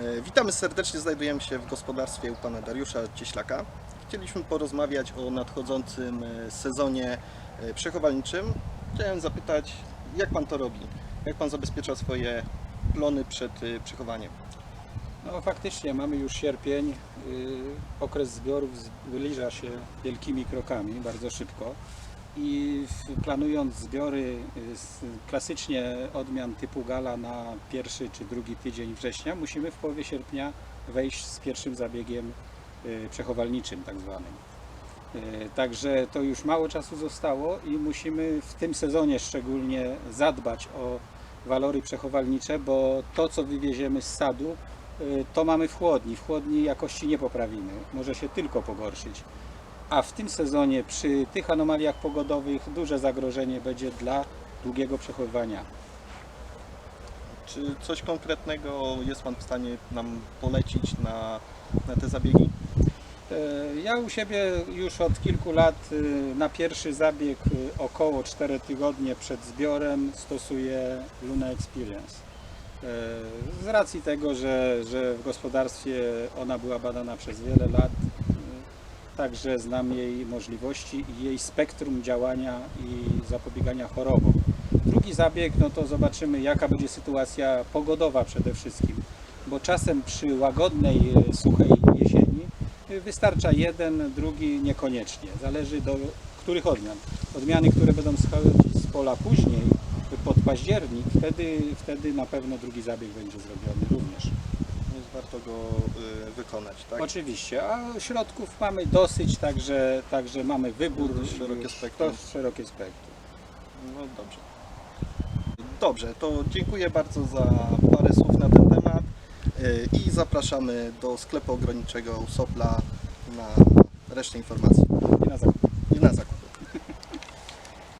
E, Witamy serdecznie, znajdujemy się w gospodarstwie u pana Dariusza Cieślaka. Chcieliśmy porozmawiać o nadchodzącym e, sezonie e, przechowalniczym. Chciałem zapytać, jak pan to robi? Jak pan zabezpiecza swoje plony przed przechowaniem? No faktycznie mamy już sierpień. y, Okres zbiorów zbliża się wielkimi krokami, bardzo szybko. I planując zbiory y, klasycznie odmian typu gala na pierwszy czy drugi tydzień września, musimy w połowie sierpnia wejść z pierwszym zabiegiem y, przechowalniczym tak zwanym. Y, Także to już mało czasu zostało i musimy w tym sezonie szczególnie zadbać o walory przechowalnicze, bo to co wywieziemy z sadu to mamy w chłodni. W chłodni jakości nie poprawimy, może się tylko pogorszyć. A w tym sezonie przy tych anomaliach pogodowych duże zagrożenie będzie dla długiego przechowywania. Czy coś konkretnego jest pan w stanie nam polecić na, na te zabiegi? E, Ja u siebie już od kilku lat y, na pierwszy zabieg y, około 4 tygodnie przed zbiorem stosuję Luna Experience. E, Z racji tego, że, że w gospodarstwie ona była badana przez wiele lat, także znam jej możliwości i jej spektrum działania i zapobiegania chorobom. Drugi zabieg, no to zobaczymy jaka będzie sytuacja pogodowa przede wszystkim, bo czasem przy łagodnej, y, suchej jesieni Wystarcza jeden, drugi niekoniecznie. Zależy do których odmian. Odmiany, które będą schodzić z pola później, pod październik, wtedy, wtedy na pewno drugi zabieg będzie zrobiony również. Więc warto go y, wykonać, tak? Oczywiście, a środków mamy dosyć, także, także mamy wybór. Szerokie spektrum. szerokie spektrum. No dobrze. Dobrze, to dziękuję bardzo za parę słów na ten temat y, i zapraszamy do sklepu ograniczego Sopla na resztę informacji I na zakup. i na zakup.